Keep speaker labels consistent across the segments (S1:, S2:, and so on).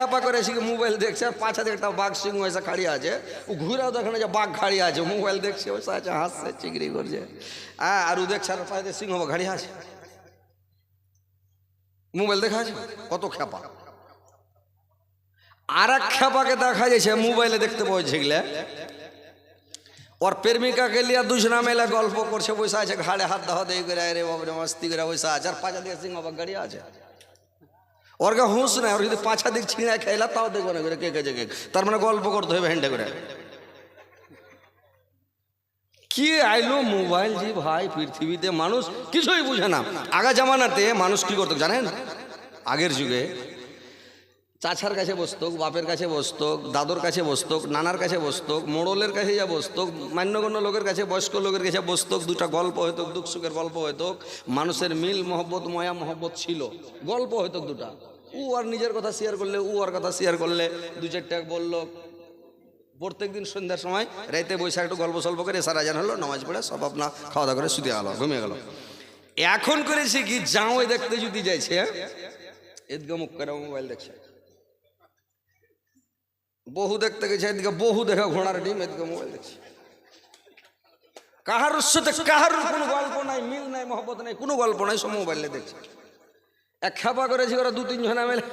S1: চাপা করে এসে মোবাইল দেখছে? আর পাছা দিয়ে একটা বাঘ সিংহ এসে খাড়িয়ে আছে। ও ঘুরেও দেখে না যে বাঘ খাড়িয়ে আছে। মোবাইল দেখছে ওই আছে হাসছে, চিংড়ি করছে। হ্যাঁ আর ও দেখছে আর দিয়ে সিংহ ঘাড়িয়ে আছে। মোবাইল দেখা আছে? কত খ্যাপা। আর এক খেপাকে দেখা যাচ্ছে, মোবাইলে দেখতে পাওয়া যেগুলা ওর প্রেমিকা প্রেমিকাকে লিয়া দুজনা মেলা গল্প করছে, বসে আছে, ঘাড়ে হাত দাহ দিয়ে করে রে বাবরে মস্তি করে বসে আছে। আর পাঁচা দিয়ে সিংহ গাড়ি আছে। ওর গা হুঁশ নাই ওর যদি পাঁচা দিক ছিঁড়া খাইলা তাও দেখব না করে কে কে কে তার মানে গল্প করতে হবে হ্যান্ডে করে কি আইলো মোবাইল জি ভাই পৃথিবীতে মানুষ কিছুই বুঝে না আগা জামানাতে মানুষ কি করতো জানেন আগের যুগে চাচার কাছে বসতোক বাপের কাছে বসতোক দাদুর কাছে বসতোক নানার কাছে বসতোক মোড়লের কাছে যা বসতোক মান্যগণ্য লোকের কাছে, বয়স্ক লোকের কাছে বসতোক দুটা গল্প হইতো দুঃখ সুখের গল্প হইতো মানুষের মিল, মহব্বত, ময়া, মহব্বত ছিল। গল্প হইতো দুটা ও আর নিজের কথা শেয়ার করলে ও আর কথা শেয়ার করলে, দু চারটা বলল, প্রত্যেক দিন সন্ধ্যার সময় রাইতে বৈশাখ একটু গল্প সল্প করে সারা জান হলো, নামাজ পড়ে সব আপনা খাওয়া দাওয়া করে শুতে গেল, ঘুমিয়ে গেল। এখন করেছে কি, জামাই দেখতে যদি যাইছে এদিকে মুখ করে মোবাইল দেখছে। বহু দেখতে গেছে, এদিকে বহু দেখা ঘোড়ার ডিম, এদিকে মোবাইল দেখছে। কাহার সাথে কাহার কোনো গল্প নাই, মিল নাই, মহব্বত নাই, কোনো গল্প নাই, সব মোবাইলে দেখছে। এক খেপা করেছি ওরা দু তিনজন মেলে।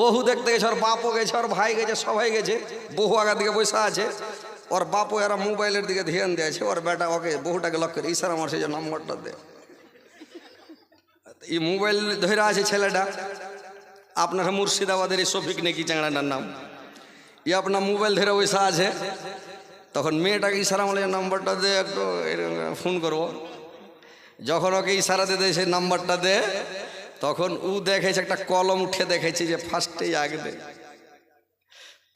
S1: বহু দেখতে গেছে, ওর বাপও গেছে, ওর ভাই গেছে, সবাই গেছে। বহু আগার দিকে বসে আছে। ওর বাপও এরা মোবাইলের দিকে ধ্যান দিয়েছে। ওর বেটা ওকে, বহুটাকে লক্ষ্য করে, ইশারা আমার সেই নম্বরটা দে। এই মোবাইল ধরে আছে ছেলেটা। আপনার মুর্শিদাবাদের এই শফিক নাকি চ্যাংড়াটার নাম। ই আপনার মোবাইল ধরে বসে আছে। তখন মেয়েটাকে ইশারা বলে নাম্বারটা দে, একটু ফোন করব। যখন ওকে ইশারা দিয়ে দেয় সেই নাম্বারটা দে। তখন উ দেখেছে, একটা কলম উঠে দেখেছি যে ফার্স্টেই দে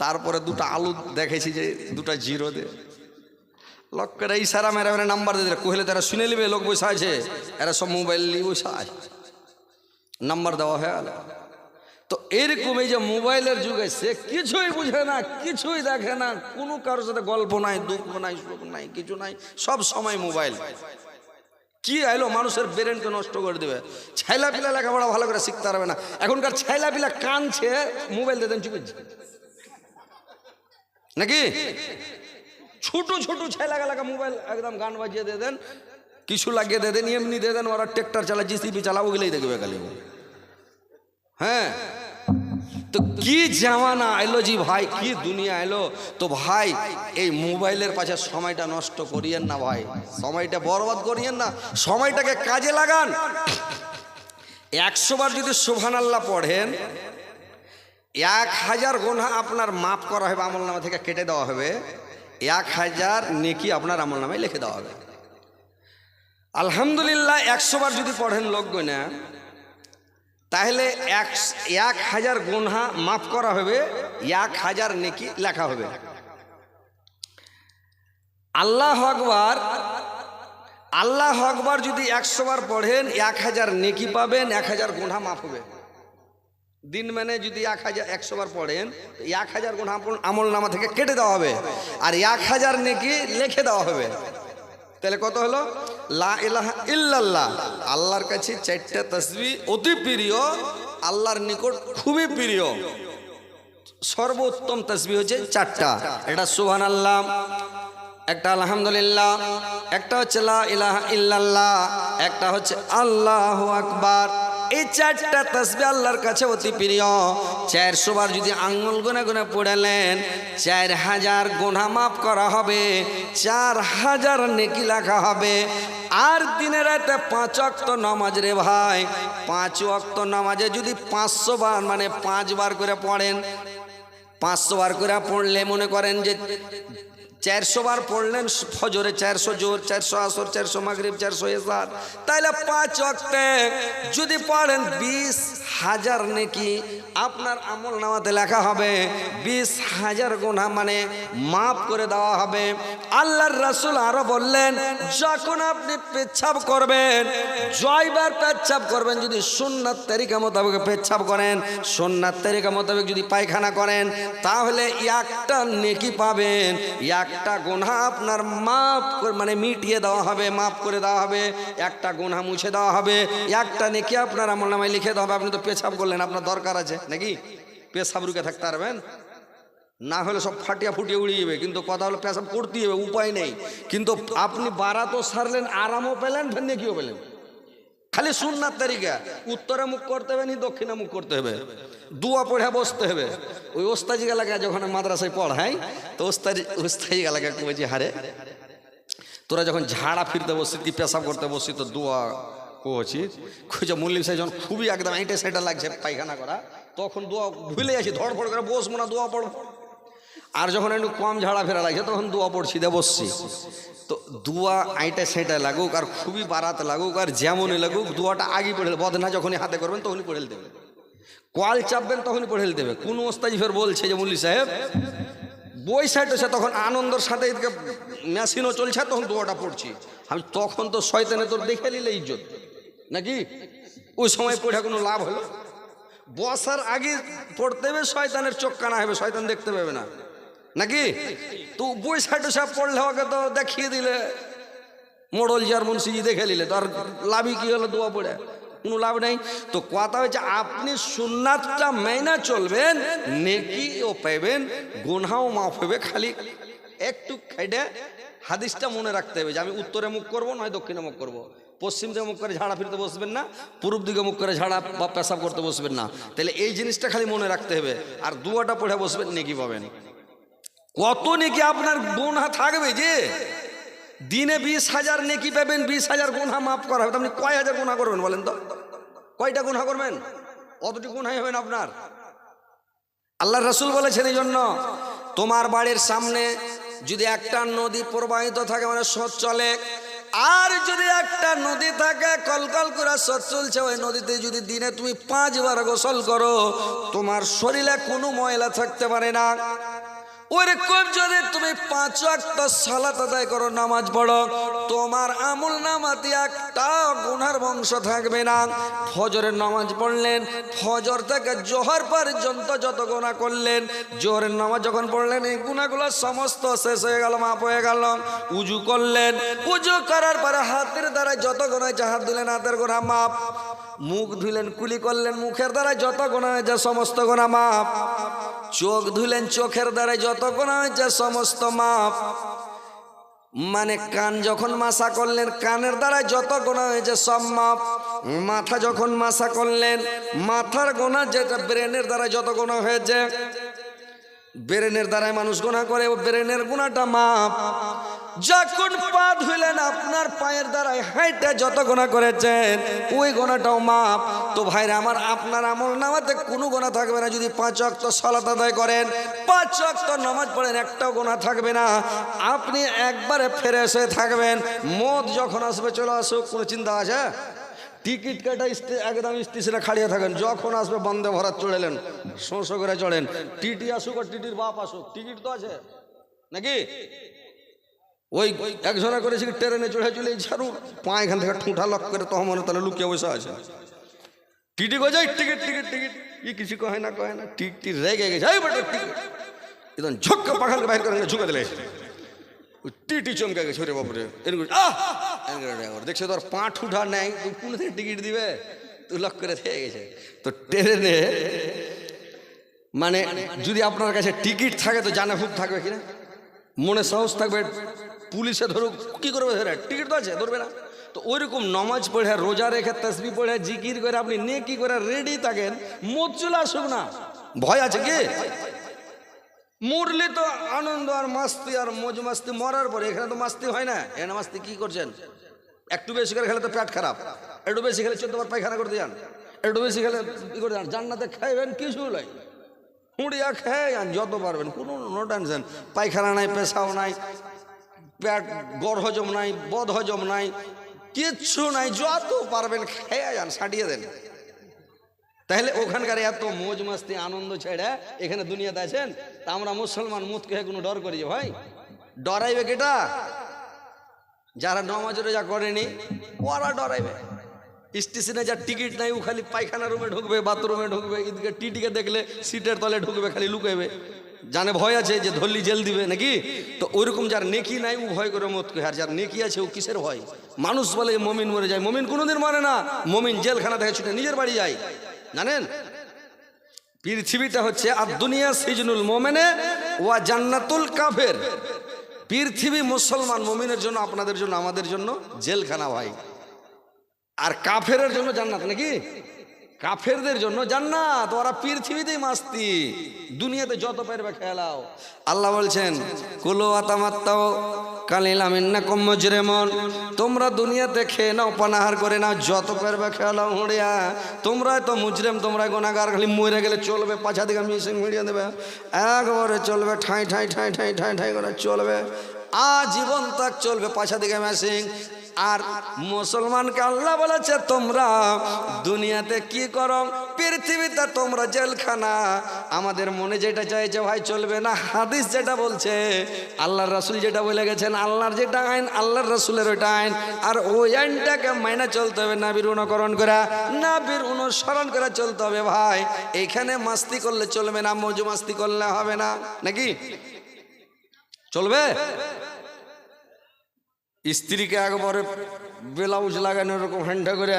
S1: তারপরে দুটো আলু দেখেছি যে দুটা জিরো দে। লোকেরা ইশারা মেরে মেরে নাম্বার দিয়ে কহিলে, তারা শুনে নেবে, লোক বসে আছে। এরা সব মোবাইল নিয়ে বসে আছে নাম্বার দেওয়া হয়ে গেল। তো এরকম এই যে মোবাইলের যুগে সে কিছুই বুঝে না, কিছুই দেখে না। কোনো কারোর সাথে গল্প নাই, দুঃখ নাই, সুখ নাই, কিছু নাই। সব সময় মোবাইল। কি আইলো? মানুষের ব্রেনকে নষ্ট করে দেবে। ছাইলা পিলা লেখাপড়া ভালো করে শিখতে পারবে না। এখনকার ছাইলা পিলা কানছে মোবাইল দেন, চুপ নাকি? ছোট ছোট ছেলা গেলাকে মোবাইল একদম গান বাজিয়ে দিয়ে দেন, কিছু লাগিয়ে দিয়ে দেন, এমনি দিয়ে দেন, ওরা ট্রেক্টর চালা জিসিপি চালাবো গেলেই দেখবে খালি। হ্যাঁ? তো কি জামানা এলো জি ভাই? কি দুনিয়া এলো? তো ভাই, এই মোবাইলের পাশে সময়টা নষ্ট করিয়েন না ভাই। সময়টা বরবাদ করিয়েন না। সময়টাকে কাজে লাগান। একশো বার যদি সোভান আল্লাহ পড়েন, এক হাজার গোনা আপনার মাফ করা হবে, আমল নামা থেকে কেটে দেওয়া হবে। এক হাজার নেকি আপনার আমল নামায় লিখে দেওয়া হবে। আলহামদুলিল্লাহ, একশো বার যদি পড়েন লোক গোনা তাহলে এক এক হাজার গুনহা মাফ করা হবে, এক হাজার নেকি লেখা হবে। আল্লাহ আকবার আল্লাহ আকবার যদি একশো বার পড়েন, এক হাজার নেকি পাবেন, এক হাজার গুনহা মাফ হবে। দিন মানে যদি এক হাজার, একশো বার পড়েন, এক হাজার গুণ আমল নামা থেকে কেটে দেওয়া হবে। আর এক হাজার নেকি লিখে দেওয়া হবে। তাহলে কত হলো? লা ইলাহা ইল্লাল্লাহ। আল্লাহর কাছে চারটা তসবি অতি প্রিয়, আল্লাহর নিকট খুবই প্রিয়। সর্বোত্তম তসবি হচ্ছে চারটা। এটা সুহান আল্লাহ একটা আলহামদুলিল্লাহ, একটা হচ্ছে লা ইলাহা ইল্লাল্লাহ, একটা হচ্ছে আল্লাহ আকবার। এই চারটা তসবি আল্লাহর কাছে অতি প্রিয়। চারশো বার যদি আঙ্গুল গুনে গুনে পড়েলেন, চার হাজার গোনা মাফ করা হবে, চার হাজার নেকি লেখা হবে। আর দিনে রাতে পাঁচ অক্ত নামাজ রে ভাই, পাঁচ অক্ত নামাজে যদি পাঁচশো বার মানে পাঁচবার করে পড়েন, পাঁচশো বার করে পড়লে মনে করেন যে চারশো বার পড়লেন ফজরে, চারশো জোর চারশো আসর, চারশো মাগরিব, চারশো এসার। তাইলে পাঁচ অক্টে যদি পড়েন বিশ হাজার নাকি, আপনার আমল নামাতে লেখা হবে, বিশ হাজার গোনা মানে মাফ করে দেওয়া হবে। আল্লাহর রাসুল আরও বললেন, যখন আপনি পেচ্ছাপ করবেন, জয়বার পেচ্ছাপ করবেন, যদি সুন্নাত তারিকা মোতাবেক পেচ্ছাপ করেন, সুন্নাত তারিকা মোতাবেক যদি পায়খানা করেন, তাহলে একটা নেকি পাবেন একটা গোনা আপনার করে- মানে মিটিয়ে দেওয়া হবে, মাফ করে দেওয়া হবে, একটা গোনা মুছে দেওয়া হবে, একটা নেকি আপনার আমল নামায় লিখে দেওয়া হবে। আপনি তো পেছাপ করলেন, আপনার দরকার আছে নাকি? পেশাব রুকে থাকতে পারবেন? না হলে সব ফাটিয়া ফুটিয়ে উড়িয়ে যাবে কিন্তু কথা হলো পেশাব করতেই হবে, উপায় নেই। কিন্তু আপনি বারাতও সারলেন, আরামও পেলেন নেকিও পেলেন। খালি সুন্নার তারিকা উত্তরে মুখ করতে হবে, নি দক্ষিণে মুখ করতে হবে। দুয়া পড়ে বসতে হবে। ওই ওস্তাজি গালাকে যখন মাদ্রাসায় পড়াই তো ওস্তাজি ওস্তাজি গালাকে বলছি, হারে। তোরা যখন ঝাড়া ফিরতে বসছি কি পেশাব করতে বসছি তো দোয়া কোচি খুঁজে মল্লিক সাহেব যখন খুবই একদম এইটা সেটা লাগছে, পায়খানা করা, তখন দোয়া ভুলে যাচ্ছি, ধড়ফড় করে বসবো না, দোয়া পড়ব। আর যখন একটু কম ঝাড়া ফেরা লাগছে, তখন দোয়া পড়ছি, দে বসছি। তো দোয়া আইটা সেটা লাগুক আর খুবই বারাত লাগুক আর যেমনই লাগুক, দোয়াটা আগে পড়ে বদনা যখনই হাতে করবেন তখনই পড়ে দেবে। কল চাপবেন তখনই পড়ে দেবে। কোন ওস্তাজি ফের বলছে যে মুল্লি সাহেব, বই সাইড হচ্ছে তখন আনন্দর সাথে এদিকে মেশিনও চলছে তখন দোয়াটা পড়ছি। আমি তখন তো শয়তানে তোর দেখে নিলে ইজ্জত। নাকি? ওই সময় পড়ে কোনো লাভ হলো? বসার আগে পড়তে হবে, শয়তানের চোখ কানা হবে, শয়তান দেখতে পাবে না। নাকি? তো বই সাইড সব পড়লে ওকে তো দেখিয়ে দিলে। মোড়ল যার মুন্সিজি দেখে নিলে তো আর লাভই কি হলো দোয়া পড়ে? কোনো লাভ নেই। তো কথা হচ্ছে আপনি সুন্নাতটা মেনা চলবেন নেকিও পাইবেন, গুনহাও মাফ হবে খালি। একটু খাইডে হাদিসটা মনে রাখতে হবে যে আমি উত্তরে মুখ করব, নয় দক্ষিণে মুখ করব। পশ্চিম দিকে মুখ করে ঝাড়া ফিরতে বসবেন না, পূর্ব দিকে মুখ করে ঝাড়া বা পেশাব করতে বসবেন না। তাহলে এই জিনিসটা খালি মনে রাখতে হবে। আর দুয়াটা পড়ে বসবেন, নেকি পাবেন। কত নেকি আপনার গুনহা থাকবে যে? দিনে বিশ হাজার নেকি পাবেন, বিশ হাজার গুনহা মাফ করা হবে। আপনি কয় হাজার গুনহা করবেন বলেন তো? কয়টা গুনহা করবেন? অতটি গুনহাই হবেন আপনার? আল্লাহ রসুল বলেছেন এই জন্য তোমার বাড়ির সামনে যদি একটা নদী প্রবাহিত থাকে মানে স্রোত চলে, আর যদি একটা নদী থাকে, কলকল করে স্রোত চলছে, ওই নদীতে যদি দিনে তুমি পাঁচবার গোসল করো, তোমার শরীরে কোনো ময়লা থাকতে পারে না। ওরকম যদি তুমি পাঁচ একটা সালাত আদায় করো নামাজ পড়ো তোমার আমল নামাতে একটা গুনার বংশ থাকবে না। ফজরের নামাজ পড়লেন, ফজর থেকে জোহর পর্যন্ত যত গুণা করলেন, জোহরের নামাজ যখন পড়লেন, এই গুণাগুলো সমস্ত শেষ হয়ে গেল মাপ হয়ে গেল। উজু করলেন, উজু করার পরে হাতের দ্বারা যত হয়েছে, হাত দিলেন হাতের গোনা মাপ মুখ ধুলেন, কুলি করলেন, মুখের দ্বারা যত গোনা হয়েছে, সমস্ত গোনা মাপ চোখ ধুলেন, চোখের দ্বারা যত গোনা হয়েছে, সমস্ত মাপ মানে কান যখন মাসা করলেন, কানের দ্বারা যত গোনা হয়েছে সব মাপ। মাথা যখন মাসা করলেন, মাথার গোনা যেটা ব্রেনের দ্বারা যত গোনা হয়েছে, ব্রেনের দ্বারাই মানুষ গোনা করে, ও ব্রেনের গোনাটা মাপ। যখন পা ধুলেন আপনার পায়ের দ্বারাই হাইটে যত গোনা করেছেন, ওই গোনাটাও মাপ। তো ভাইরা, আমার আপনার আমল নামাতে কোনো গোনা থাকবে না। যদি পাঁচ অক্ত সলাত আদায় করেন, পাঁচ অক্ত নামাজ পড়েন, একটাও গোনা থাকবে না। আপনি একবারে ফেরে এসে থাকবেন। মদ যখন আসবে, চলে আসুক, কোনো চিন্তা আছে? টিকিট কাটা একদম স্টেশনে খাড়িয়ে থাকেন। যখন আসবে, বন্দে ভরাত চড়েলেন শোঁসো করে চড়েন। টিটি আসুক আর টিটির বাপ আসুক, টিকিট তো আছে। নাকি? ওই একজনা করেছি ট্রেনে চড়ে চলে ঝাড়ু পা এখান থেকে ঠুঁটা লক করে তখন তাহলে লুকিয়ে বসে আছে। টিটি গো যাই টিকিট টিকিট টিকিট ই কিছু কহে না কহে না টিকটি রেগে গেছে। এই বেটা টিকিট একদম ঝক্কা পাখালকে বাইর করে ঝুঁকে দিলে। ওই টিটি চমকে গেছে রে বাপরে। এরকম আহ! দেখছে তোর পা ঠুঠা নেই, তুই কোন থেকে টিকিট দিবে? তুই লক করে থেকে গেছে। তো ট্রেনে মানে যদি আপনার কাছে টিকিট থাকে, তো জানা খুব থাকবে কিনা? মনে সাহস থাকবে, পুলিশে ধরুক, কি করবে ধরে? টিকিট তো আছে, ধরবে না। তো ওইরকম নমাজ পড়ে, রোজা রেখে তসবি পড়ে, জিকির করে, আপনি নে কি করে রেডি থাকেন চলে আসুক না। ভয় আছে কি? মরলে তো আনন্দ আর মাস্তি আর মজ মাস্তি মরার পরে, এখানে তো মাস্তি হয় না। এখানে মাস্তি কি করছেন? একটু বেশি করে খেলে তো পেট খারাপ। একটু বেশি খেলে চোদ্দবার পায়খানা করতে যান একটু বেশি খেলে ই করে যান জান্নাতে খাইবেন কিছু নাই। হুঁড়িয়া খেয়ে যান, যত পারবেন। কোনো নো টেনশন পায়খানা নাই, পেশাও নাই। পেট গড় হজম নাই বদ হজম নাই। কিচ্ছু নাই, যত পারবেন খেয়ে যান, সাটিয়ে দেন। তাহলে ওখানকার এত মোজ মাস্তি আনন্দ ছেড়ে এখানে দুনিয়াতে আছেন, তা আমরা মুসলমান মুত কে কোনো ডর করি যে, ভাই, ডরাইবে কেটা? যারা নমাজ রোজা করেনি, ওরা ডরাইবে। স্টেশনে যার টিকিট নাই, ও খালি পায়খানা রুমে ঢুকবে, বাথরুমে ঢুকবে এদিকে টিটিকে দেখলে সিটের তলে ঢুকবে, খালি লুকাইবে। জানে ভয় আছে যে ধরলি জেল দিবে নাকি তো ওইরকম যার নেকি নাই ও ভয় করে মত আর যার নেকি আছে ও কিসের ভয় মানুষ বলে মমিন মরে যায় মমিন কোনোদিন মরে না মমিন জেলখানা থেকে ছুটে নিজের বাড়ি যায় জানেন পৃথিবীটা হচ্ছে আর দুনিয়া সিজনুল মোমেনে ওয়া জান্নাতুল কাফের। পৃথিবী মুসলমান মোমিনের জন্য, আপনাদের জন্য, আমাদের জন্য জেলখানা ভাই। আর কাফেরের জন্য জান্নাত নাকি? কাফেরদের জন্য জান্নাত, ওরা পৃথিবীতেই মাস্তি। দুনিয়াতে যত পারবে খেলাও। আল্লাহ বলছেন, কুলো আতামাত্তাও কালিলাম ইন্নাকুম মুজরিমুন। তোমরা দুনিয়াতে খেয়ে নাও, পানাহার করে নাও, যত পারবে খেলাও হুঁড়িয়া। তোমরা তো মুজরিম তোমরা গুনাহগার, খালি মরে গেলে চলবে, পাছা দিকে মিশিং মিডিয়া দেবে। একবারে চলবে, ঠাই ঠাই ঠাই ঠাই ঠাই ঠাই করে চলবে। আজীবন তাক চলবে, পাছা দিকে মেশিং আর মুসলমানকে আল্লাহ বলেছে, তোমরা দুনিয়াতে কি করো? পৃথিবীতে তোমরা জেলখানা। আমাদের মনে যেটা চাইছে, ভাই, চলবে না। হাদিস যেটা বলছে, আল্লাহর রাসুল যেটা বলে গেছেন, আল্লাহর যেটা আইন, আল্লাহর রাসুলের ওইটা আইন। আর ওই আইনটাকে মাইনা চলতে হবে, নাবির অনুকরণ করা, নাবির অনুসরণ করে চলতে হবে, ভাই। এইখানে মাস্তি করলে চলবে না, মজু মাস্তি করলে হবে না, নাকি? চলবে? স্ত্রীকে একবারে ব্লাউজ লাগানো এরকম হ্যান্ডা করে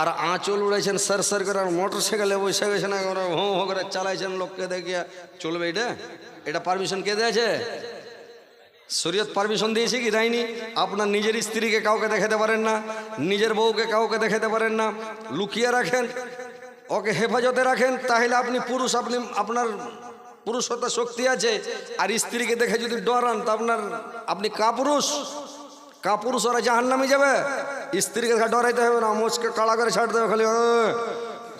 S1: আর আঁচল উড়াইছেন, সার সার করে, আর মোটর সাইকেলে বসে গেছেন, একবারে হো হো করে চালাইছেন লোককে দেখিয়া। চলবে এটা? এটা পারমিশন কে দিয়েছে? শরীয়ত পারমিশন দিয়েছে কি? দেয়নি। আপনার নিজের স্ত্রীকে কাউকে দেখাতে পারেন না, নিজের বউকে কাউকে দেখাতে পারেন না, লুকিয়ে রাখেন, ওকে হেফাজতে রাখেন, তাহলে আপনি পুরুষ, আপনি, আপনার পুরুষতার শক্তি আছে। আর স্ত্রীকে দেখে যদি ডরান, তা আপনার, আপনি কাপুরুষ। কাপুরুষ ওরা জাহান নামে যাবে। স্ত্রীকে ডরাইতে হবে না, মোচকে কাড়া করে ছাড়তে হবে খালি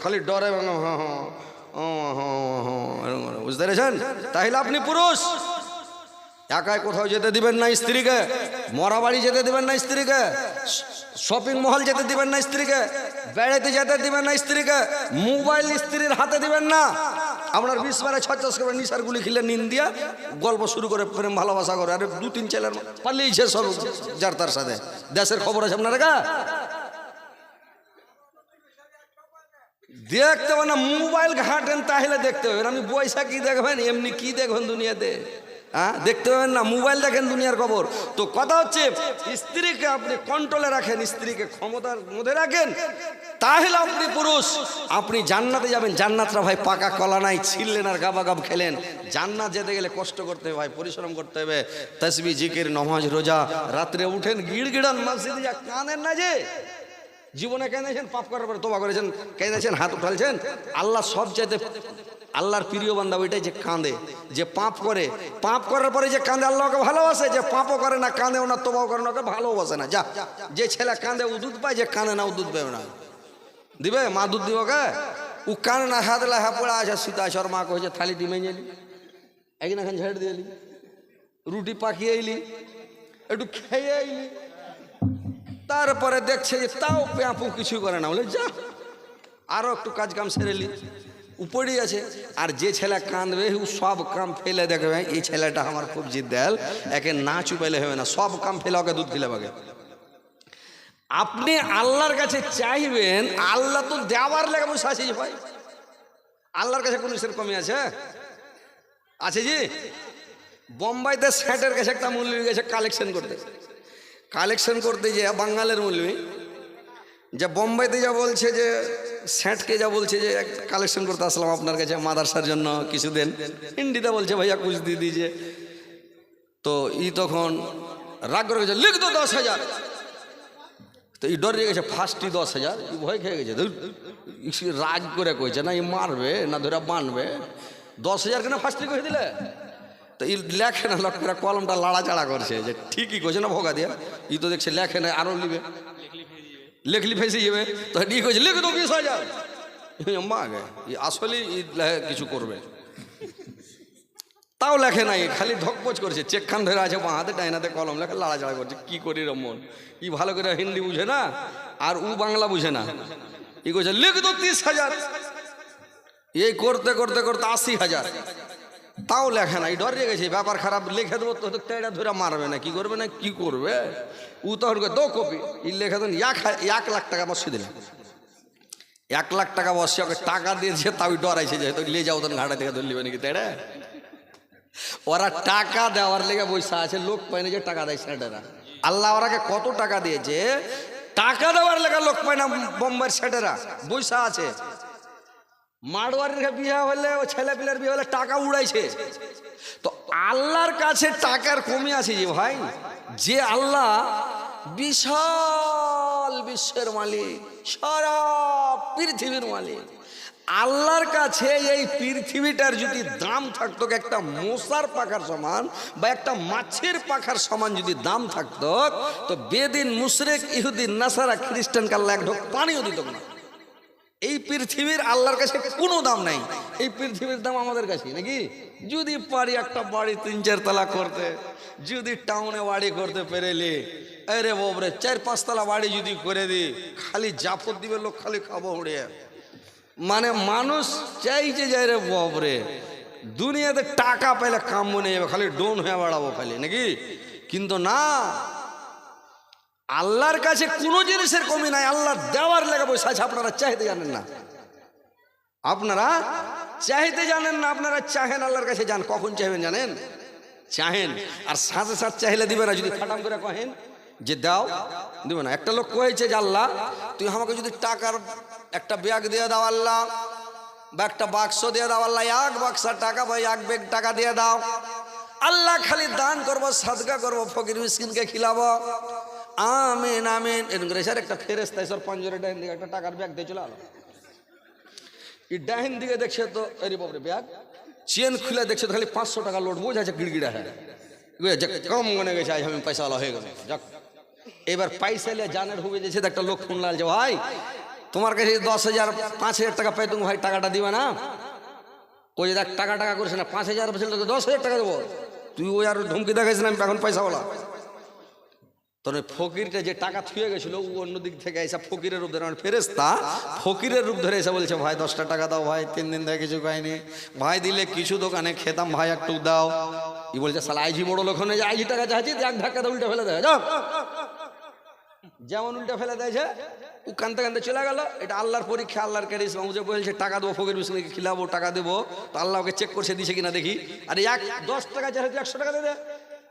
S1: খালি ডরে হ্যাঁ হ্যাঁ হ্যাঁ হ্যাঁ। বুঝতে পেরেছেন? তাহলে আপনি পুরুষ। একাই কোথাও যেতে দিবেন না স্ত্রীকে। মরা বাড়ি যেতে দিবেন না স্ত্রীকে। শপিং মহল যেতে দিবেন না স্ত্রীকে। বেড়াতে যেতে দিবেন না স্ত্রীকে। মোবাইল স্ত্রীর হাতে দিবেন না। আপনার বিশ বারে চাষ করে নিশার গুলি খেলে নিন দিয়া গল্প শুরু করে প্রেম, ভালোবাসা করে। আরে দু তিন ছেলের পালিয়েছে সব যার তার সাথে। দেশের খবর আছে আপনার গা দেখতে হবে না, মোবাইল ঘাটেন তাহলে দেখতে হবে। আমি পয়সা কি দেখবেন? এমনি কি দেখবেন দুনিয়াতে? হ্যাঁ দেখতে পাবেন না, মোবাইল দেখেন দুনিয়ার খবর। তো কথা হচ্ছে, স্ত্রীকে আপনি কন্ট্রোলে রাখেন, স্ত্রীকে ক্ষমতার মধ্যে রাখেন, তাহলে আপনি পুরুষ। আপনি জান্নাতে যাবেন, জান্নাতরা ভাই পাকা কলা নাই ছিললেন আর গাবা গাব খেলেন। জান্নাত যেতে গেলে কষ্ট করতে হবে ভাই পরিশ্রম করতে হবে। তসবি, জিকির, নমাজ, রোজা, রাত্রে উঠেন গিড় গিড়ান মসজিদে যা কাঁদেন না যে জীবনে কেঁদেছেন পাপ করার পরে তোবা করেছেন কেঁদেছেন হাত উঠালছেন। আল্লাহ সব চাইতে আল্লাহর প্রিয় বান্দা ওইটাই যে কাঁদে, যে পাপ করে। পাপ করার পরে যে কাঁদে আল্লাহকে ভালোবাসে, যে পাপও করে না, কাঁদেও না তোবাও করে না ভালোবাসে না। যা, যে ছেলে কাঁদে দুধ পায়, যে কাঁদে না দুধ পাবে না। দিবে? মা দুধ দিব কে ও কানে না, হাত লাহা পড়া আছে, সীতা আছে ওর থালি ডিমে গেলি একদিন এখন ঝেড়ে দিয়ে এলি। রুটি পাকিয়ে এলি। একটু খেয়ে এলি। তারপরে দেখছে যে তাও পেঁপু কিছু করে না। বলে, যা আরও একটু কাজ কাম সেরেলি উপরেই আছে, আর যে ছেলে কাঁদবে, ও সব কাম ফেলে দেখবে। এই ছেলেটা আমার খুব জিদ দেল একে না চুপাইলে হবে না, সব কাম ফেলে ওকে দুধ খেলে বাগে আপনি আল্লাহর কাছে চাইবেন, আল্লাহ তো দেওয়ার লেগে বসে আছে ভাই। আল্লাহর কাছে কোনো সেরকমই আছে আছে জি? বোম্বাইতে স্যাটের কাছে একটা মূল্য গেছে কালেকশন করতে। কালেকশন করতে যে বাঙালের মূল্যই যে বোম্বাইতে যা বলছে যে স্যাটকে যা বলছে যে কালেকশন করতে আসলাম আপনার কাছে মাদারসার জন্য কিছু দেন হিন্দিতে বলছে, ভাইয়া কুচ দিয়ে দিয়েছে। তো ই তখন রাগ করে গেছে, লিখ তো দশ হাজার। তো ই ডরে গেছে ফার্স্টই দশ হাজার। ভয় খেয়ে গেছে রাগ করে কইছে না, ই মারবে, না ধরে বানবে। দশ হাজার কেন ফার্স্টই কয়ে দিলে? তো ই লেখে না, লোকেরা কলমটা লাড়াচাড়া করছে, যে ঠিকই কইছে না ভোগা দিয়া। ই তো দেখছে লেখে না আরও লিবে। লেখলি ফেসে যাবে তো ই কইছে, লিখ তো বিশ হাজার মা গে আসলে কিছু করবে। তাও লেখে নাই, খালি ধকপচ করছে, চেকখান ধরে আছে, বাঁ হাতে ডাইনাতে কলম লেখে লাড়াচাড়া করছে, কি করি রমন ই ভালো করে হিন্দি বুঝে না, আর উ বাংলা বুঝে না। ই কইছে, লিখ তো তিরিশ হাজার। এই করতে করতে করতে আশি হাজার। তাও লেখে না এই ডরে গেছে, ব্যাপার খারাপ, লিখে দেবো, তো তেড়া ধরে মারবে না, কি করবে না, কি করবে? উ তখন দো কপি। ই লেখে দেন, এক এক লাখ টাকা বসিয়ে দিলেন এক লাখ টাকা বসে ওকে টাকা দিয়েছে, তাও ডরাইছে যে তুই লিয়ে যাও তখন ঘাটা থেকে ধরলিবে নাকি তেড়ে? ওরা টাকা দেওয়ার লেগে বৈশা আছে, লোক পায় না যে টাকা দেয় সেটারা। আল্লাহ ওরাকে কত টাকা দিয়েছে, টাকা দেওয়ার লেগে লোক পায় না বোম্বাইয়ের সেটেরা বৈশা আছে। মারোয়ারির বিয়ে হলে, ও ছেলে পিলের বিয়ে হলে টাকা উড়াইছে। তো আল্লাহর কাছে টাকার কমে আছে যে ভাই, যে আল্লাহ বিশাল বিশ্বের মালিক, সারা পৃথিবীর মালিক। আল্লাহর কাছে এই পৃথিবীটার যদি দাম থাকতো, একটা মশার পাখার সমান বা একটা মাছের পাখার সমান যদি দাম থাকতো, তো বেদিন মুশরেক, ইহুদিন, নাসারা খ্রিস্টান কাল্লা এক ঢোক পানিও দিত না। এই পৃথিবীর আল্লাহর কাছে কোনো দাম নাই। এই পৃথিবীর দাম আমাদের কাছে নাকি? যদি পারি একটা বাড়ি তিন চার তলা করতে, যদি টাউনে বাড়ি করতে পেরেলি, আরে বাবরে চার পাঁচতলা বাড়ি যদি করে দি, খালি জাফর দিবে লোক, খালি খাব উড়ে মানে মানুষ চাইছে যাই রে বাবরে দুনিয়াতে টাকা পেলে কাম মনে যাবে খালি ডোন হয়ে বাড়াবো খালি, নাকি? কিন্তু না আল্লাহর কাছে কোনো জিনিসের কমি নাই আল্লাহ দেওয়ার লেগে বসে আছে, আপনারা চাইতে জানেন না। আপনারা চাইতে জানেন না, আপনারা চাহেন আল্লাহর কাছে যান, কখন চাইবেন জানেন? চাহেন, আর সাথে সাথে চাইলে দিবে না, যদি ফাটাম করে কহেন যে দাও, দিবে না। একটা লোক কয়েছে যে, আল্লাহ, তুই আমাকে যদি টাকার একটা ব্যাগ দিয়ে দাও, আল্লাহ, বা একটা বাক্স দিয়ে দাও, আল্লাহ, এক বাক্সার টাকা বা এক ব্যাগ টাকা দিয়ে দাও। আল্লাহ খালি দান করব সাদকা করব, ফকির মিসকিনকে খিলাবো। আমিন আমিন। এরকম করে স্যার একটা ফেরেস্তা স্যার পঞ্জরে ডাইন দিকে একটা টাকার ব্যাগ দিয়ে চলে আলো। এই ডাইন দিকে দেখছে তো আরে বাবরে ব্যাগ। চেন খুলে দেখছে তো খালি পাঁচশো টাকা লোড, বোঝা আছে গিড়গিড়া হ্যাঁ। কম মনে গেছে, আজ আমি পয়সাওয়ালা হয়ে গেল যাক। এবার পয়সা নিয়ে জানের হুবে যেছে একটা লোক ফোন যে, ভাই, তোমার কাছে দশ হাজার, পাঁচ হাজার টাকা পাই তুমি ভাই, টাকাটা দিবে না? ওই দেখ, টাকা টাকা করছে না, পাঁচ হাজার দশ হাজার টাকা দেবো। তুই ওই আর ধমকি আমি এখন পয়সাওয়ালা। ওই ফকিরটা যে টাকা থুয়ে গেছিল, ও অন্য দিক থেকে এসে ফকিরের রূপ ধরে মানে ফেরেস্তা ফকিরের রূপ ধরে এসে বলছে, ভাই, দশটা টাকা দাও, ভাই, তিন দিন থেকে কিছু খাইনি। ভাই, দিলে কিছু দোকানে খেতাম, ভাই, একটু দাও। ই বলছে সালা আইজি মোড়ো ওখানে যে আইজি টাকা চাইছি এক ধাক্কা উল্টে ফেলে দেয় যাও। যেমন উল্টে ফেলে দিয়েছে ও কানতে কানতে চলে গেল। এটা আল্লাহর পরীক্ষা, আল্লাহর কারিস যে বলছে টাকা দেবো, ফকির বিষ্ণুকে খিলাবো, টাকা দেবো। তো আল্লাহ ওকে চেক করছে, দিছে কিনা দেখি। আর, এক, দশ টাকা চাইছে একশো টাকা দিয়ে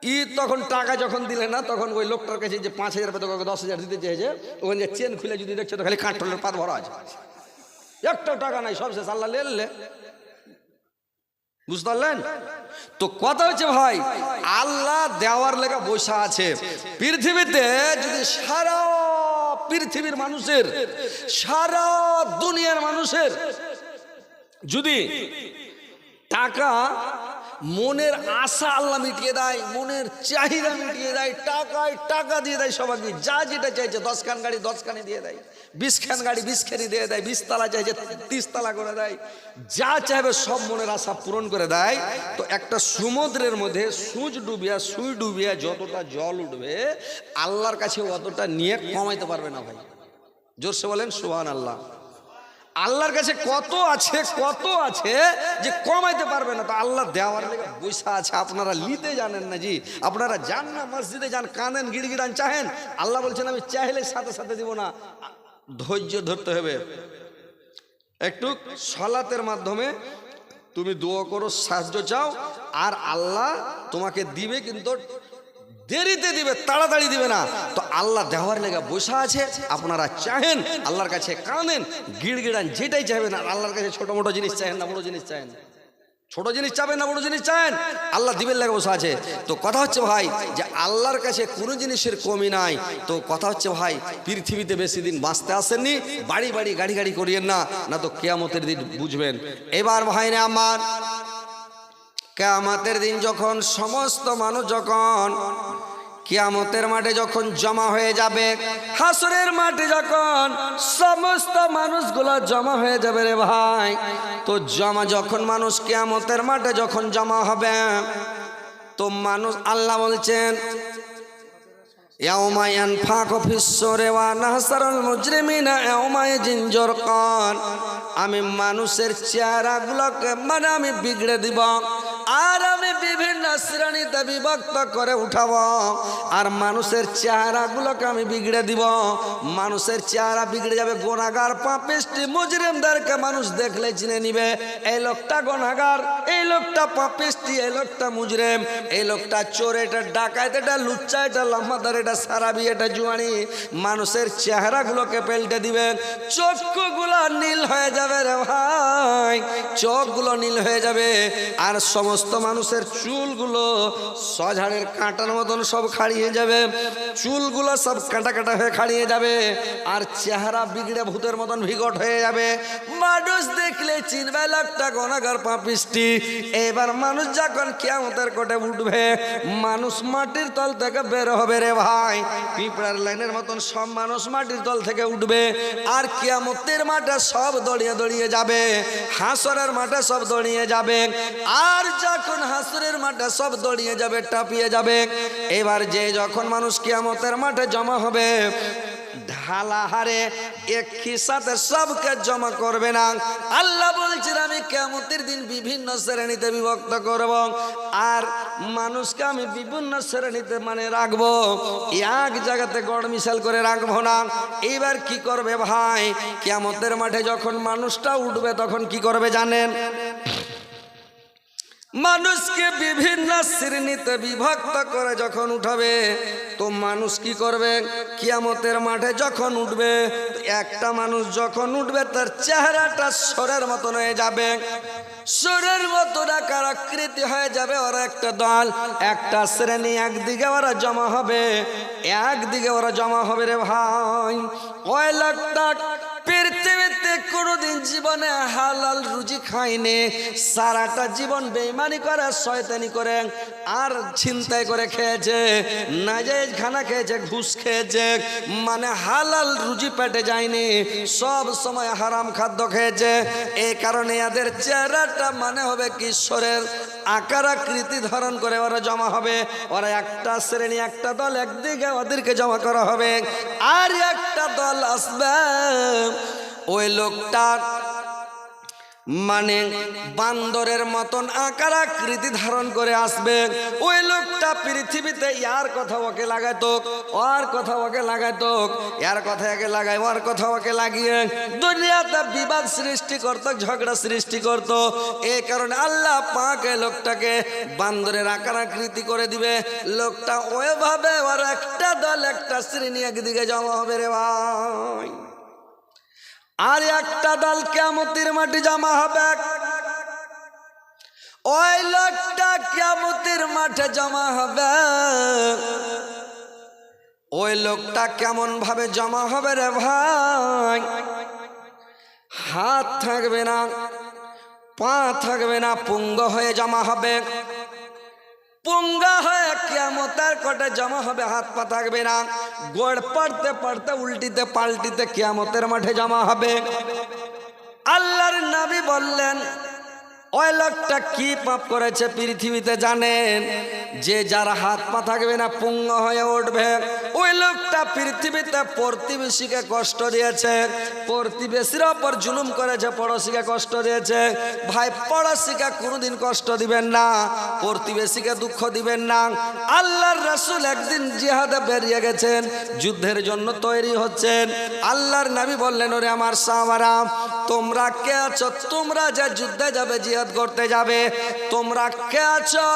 S1: দে ই তখন টাকা যখন দিলে না, তখন ওই লোকটার কাছে যে পাঁচ হাজার টাকা দশ হাজার দিতে চেয়েছে, ওখানে যে চেন খুলে যদি দেখছে, তো খালি কাঠলের পাত ভরা আছে। একটাও টাকা নাই, সব শেষ, আল্লাহ লেলে বুঝতে পারলেন? তো কথা হচ্ছে ভাই, আল্লাহ দেওয়ার লেগা বসা আছে। পৃথিবীতে যদি সারা পৃথিবীর মানুষের, সারা দুনিয়ার মানুষের যদি টাকা মনের আশা আল্লাহ মিটিয়ে দেয়, মনের চাহিদা মিটিয়ে দেয়, টাকায় টাকা দিয়ে দেয় সবাইকে, যা যেটা চাইছে দশ খান গাড়ি দশ খানি দিয়ে দেয় বিশ খান গাড়ি বিশ খানি দিয়ে দেয় বিশ তালা চাইছে তিরিশ তালা করে দেয়, যা চাইবে সব মনের আশা পূরণ করে দেয়। তো একটা সমুদ্রের মধ্যে সূচ ডুবিয়া সুই ডুবিয়া যতটা জল উঠবে, আল্লাহর কাছে অতটা নিয়ে কমাইতে পারবে না ভাই। জোরসে বলেন সুহান আল্লাহ আল্লাহর কাছে কত আছে কত আছে যে কমাইতে পারবে না। তো আল্লাহ দেওয়ার লেগে বৈশা আছে, আপনারা নিতে জানেন না জি। আপনারা যান না, মসজিদে যান, কানেন, গিড়গিড়ান, চাহেন। আল্লাহ বলছেন, আমি চাইলে সাথে সাথে দিব না। ধৈর্য ধরতে হবে। একটু সলাতের মাধ্যমে তুমি দোয়া করো, সাহায্য চাও, আর আল্লাহ তোমাকে দিবে কিন্তু দেরিতে দিবে, তাড়াতাড়ি দিবে না। তো আল্লাহ দেওয়ার লেগে বসা আছে, আপনারা চাহেন, আল্লাহর কাছে কাঁদেন, গিড়গিড়ান, যেটাই চাইবেন আর আল্লাহর কাছে ছোট মোটো জিনিস চাহেন না, বড় জিনিস চাহেন। ছোট জিনিস চাবেন না, বড় জিনিস চান আল্লাহ দিবেন লাগে বসে আছে। তো কথা হচ্ছে ভাই, যে আল্লাহর কাছে কোনো জিনিসের কমি নাই। তো কথা হচ্ছে ভাই, পৃথিবীতে বেশি দিন বাঁচতে আসেননি, বাড়ি বাড়ি গাড়ি গাড়ি করিয়েন না না তো কেয়ামতের দিন বুঝবেন। এবার ভাই না আমার কেয়ামতের দিন যখন সমস্ত মানুষ যখন কিয়ামতের মাঠে যখন জমা হয়ে যাবে, হাসরের মাঠে যখন সমস্ত মানুষগুলো জমা হয়ে যাবে রে ভাই, তো জমা যখন মানুষ কিয়ামতের মাঠে যখন জমা হবে, তো মানুষ আল্লাহ বলছেন আমি মানুষের চেহারাগুলোকে মানে আমি বিগড়ে দিব। আর আমি বিভিন্ন শ্রেণীতে বিভক্ত করে উঠাবো। আর মানুষের চেহারাগুলোকে আমি বিগড়ে দিব। মানুষের চেহারা বিগড়ে যাবে গোনাগার পাপিষ্টি মুজরিমদেরকে মানুষ দেখলে চিনে নিবে। এই লোকটা গোনাগার, এই লোকটা পাপিষ্টি, এই লোকটা মুজরিম, এই লোকটা চোর, এটা ডাকাত, এটা লুচ্চা, এটা লম্বাদার, এটা সারাবি, এটা জুয়ানি। মানুষের চেহারাগুলোকে পেল্টে দিবে। চক্ষুগুলো নীল হয়ে যাবে রে ভাই। চোখগুলো নীল হয়ে যাবে। আর সমস্ত মানুষের চুলগুলো সঝাড়ের কাঁটার মতন সব খাড়িয়ে যাবে। চুলগুলো সব কাঁটা কাটা হয়ে খাড়িয়ে যাবে আর চেহারা বিগড়ে ভূতের মতন বিকট হয়ে যাবে। মানুষ দেখলে চিনবে লোকটা গনাগার পাপিষ্টি। এবার মানুষ যখন কেমতের কোটে উঠবে, মানুষ মাটির তল থেকে বের হবে রে ভাই। পিঁপড়ার লাইনের মতন সব মানুষ মাটির তল থেকে উঠবে আর কেয়ামতের মাঠে সব দড়িয়ে দড়িয়ে যাবে, হাসরের মাঠে সব দড়িয়ে যাবে। আর যখন হাসরের মাঠে সব দড়িয়ে যাবে, টাপিয়ে যাবে, এবার যে যখন মানুষ কিয়ামতের মাঠে জমা হবে, ঢালা হারে একই সাথে সবকে জমা করবে না। আমি দিন বিভিন্ন শ্রেণীতে বিভক্ত করব আর মানুষকে আমি বিভিন্ন শ্রেণীতে মানে রাখব। এক জায়গাতে গড় মিশাল করে রাখব না। এইবার কি করবে ভাই? কেমতের মাঠে যখন মানুষটা উঠবে, তখন কি করবে জানেন? মানুষকে বিভিন্ন শ্রেণীতে বিভক্ত করে যখন উঠাবে, তো মানুষ কি করবে? কিয়ামতের মাঠে যখন উঠবে একটা মানুষ যখন উঠবে, তার চেহারাটা সরের মতন হয়ে যাবে। সরের মতন আকার আকৃতি হয়ে যাবে ওরা একটা দল। একটা শ্রেণি একদিকে ওরা জমা হবে, একদিকে ওরা জমা হবে রে ভাই। ওই লোকটা জীবনে হালাল রুজি খাইনি, সারাটা জীবন বেইমানি করে, শয়তানি করে, আর ছিনতাই করে খেয়েছে নাজাইজ খানা খেয়েছে, ঘুষ খেয়েছে মানে হালাল রুজি পেটে যায়নি, সব সময় হারাম খাদ্য খেয়েছে। এই কারণে এদের চেহারাটা মানে হবে কিশোরের আকার আকৃতি ধারণ করে ওরা জমা হবে। ওরা একটা শ্রেণি, একটা দল, একদিকে ওদেরকে জমা করা হবে, আর একটা দল আসবে। ওই লোকটার মানে বান্দরের মতন আকার আকৃতি ধারণ করে আসবে। ওই লোকটা পৃথিবীতে ইয়ার কথা ওকে লাগাইতো, ওর কথা ওকে লাগাইতো, ইয়ার কথা একে লাগাই ওর কথা ওকে লাগিয়ে দুনিয়াতে বিবাদ সৃষ্টি করত, ঝগড়া সৃষ্টি করত। এই কারণে আল্লাহ পাকে লোকটাকে বান্দরের আকার আকৃতি করে দিবে। লোকটা ওইভাবে ওর একটা দল, একটা শ্রেণি একদিকে জমা হবে রে ভাই। আর একটা দল কেমতির মাটি জমা হবে। ওই লোকটা কেমতির মাঠে জমা হবে। ওই লোকটা কেমন ভাবে জমা হবে রে ভাই? হাত থাকবে না, পা থাকবে না, পুঙ্গ হয়ে জমা হবে। পুঙ্গা হয়ে কিয়ামতের কটে জমা হবে, হাত পা থাকবে না। গোড় পড়তে পড়তে, উল্টিতে পাল্টিতে কেয়ামতের মাঠে জমা হবে। আল্লাহর নাবি বললেন, ওই লোকটা কি পাপ করেছে পৃথিবীতে জানেন? যে যার হাত পা থাকবে না, পুঙ্গ হয়ে উঠবে। ওই লোকটা পৃথিবীতে প্রতিবেশীকে কষ্ট দিয়েছে, প্রতিবেশীর ওপর জুলুম করেছে পড়োশিকে কষ্ট দিয়েছে। ভাই, পড়োশিকে কোনোদিন কষ্ট দিবেন না, প্রতিবেশীকে দুঃখ দিবেন না। আল্লাহর রাসূল একদিন জিহাদে বেরিয়ে গেছেন, যুদ্ধের জন্য তৈরি হচ্ছেন। আল্লাহর নবী বললেন, ওরে আমার সাহাবারা, তোমরা কে আছো? তোমরা যে যুদ্ধে যাবে, জিহাদ করতে যাবে, তোমরা কে আছো?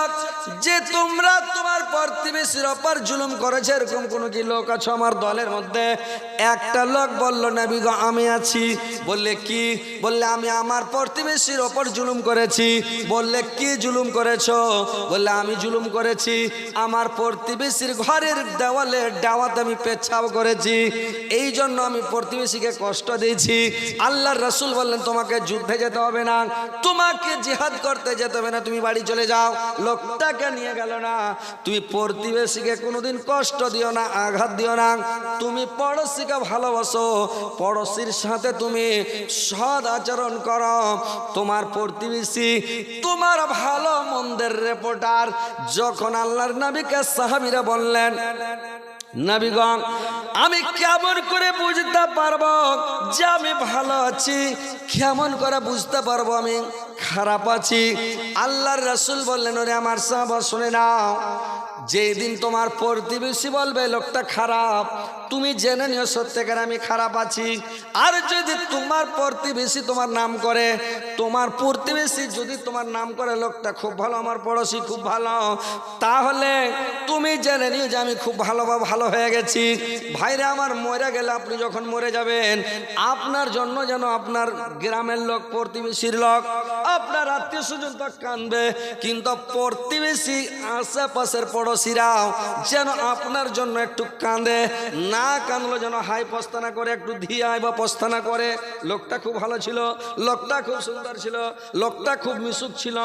S1: যে তোমরা তোমার প্রতিবেশীর ওপর জুলুম করেছে, এরকম কোনো কি লোক আছো আমার দলের মধ্যে? একটা লোক বলল, নবী আমি আছি। বললে, কি? বললে, আমি আমার প্রতিবেশীর ওপর জুলুম করেছি। বললে, কি জুলুম করেছ? বললে, আমি জুলুম করেছি। আমার প্রতিবেশীর ঘরের দেওয়ালে ডাওয়াতে আমি পেচ্ছাপ করেছি। এই জন্য আমি প্রতিবেশীকে কষ্ট দিয়েছি। আল্লাহর রসুল বললেন, তোমাকে যুদ্ধে যেতে হবে না। তোমাকে জিহাদ করতে যেতে হবে না। তুমি বাড়ি চলে যাও। লোকটাকে নিয়ে গেল না? তুমি প্রতিবেশীকে কোনোদিন কষ্ট দিও না, আঘাত দিও না। তুমি পড়োশীকে ভালোবাসো, পড়োশির সাথে তুমি সদ আচরণ করো। তোমার প্রতিবেশী তোমার ভালো মন্দের রিপোর্টার যখন আল্লাহর নাবিকে সাহাবিরা বললেন নাবিগণ, আমি কেমন করে বুঝতে পারব যে আমি ভালো আছি? কেমন করে বুঝতে পারব আমি? খারাপ আছি? আল্লাহর রসুল বললেন, ওরে আমার সাহাবা শুনে নাও। যেদিন তোমার প্রতিবেশী বলবে, লোকটা খারাপ, তুমি জেনে নিও সত্যিকার আমি খারাপ আছি। আর যদি তোমার প্রতিবেশী তোমার নাম করে, তোমার প্রতিবেশী যদি তোমার নাম করে, লোকটা খুব ভালো, আমার পড়োশি খুব ভালো, তাহলে তুমি জেনে নিও যে আমি খুব ভালো বা ভালো হয়ে গেছি। ভাইরা আমার মরে গেলে আপনি যখন মরে যাবেন, আপনার জন্য যেন আপনার গ্রামের লোক, প্রতিবেশীর লোক, আপনার আত্মীয় স্বজন তো কানবে। কিন্তু প্রতিবেশী আশেপাশের পড়োশিরাও যেন আপনার জন্য একটু কাঁদে, না কাঁদলো যেন হাই পস্তানা করে, একটু ধিয়ায় বা পস্তানা করে। লোকটা খুব ভালো ছিল, লোকটা খুব সুন্দর ছিল, লোকটা খুব মিশুক ছিল।